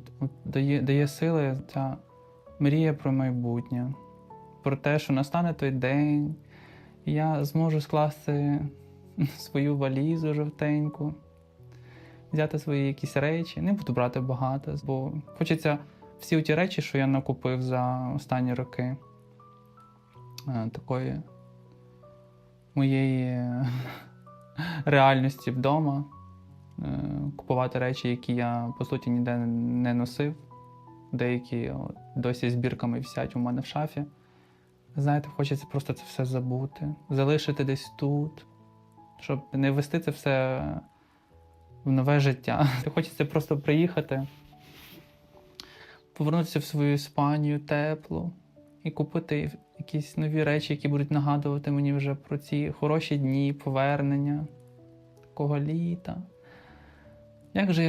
от, от дає, дає сили ця мрія про майбутнє, про те, що настане той день, і я зможу скласти свою валізу жовтеньку, взяти свої якісь речі. Не буду брати багато, бо хочеться всі ті речі, що я накупив за останні роки, е, такої моєї реальності вдома, купувати речі, які я по суті ніде не носив. Деякі досі збірками висять у мене в шафі. Знаєте, хочеться просто це все забути, залишити десь тут, щоб не вести це все в нове життя. Хочеться просто приїхати, повернутися в свою Іспанію теплу і купити якісь нові речі, які будуть нагадувати мені вже про ці хороші дні, повернення такого літа. Jakże jest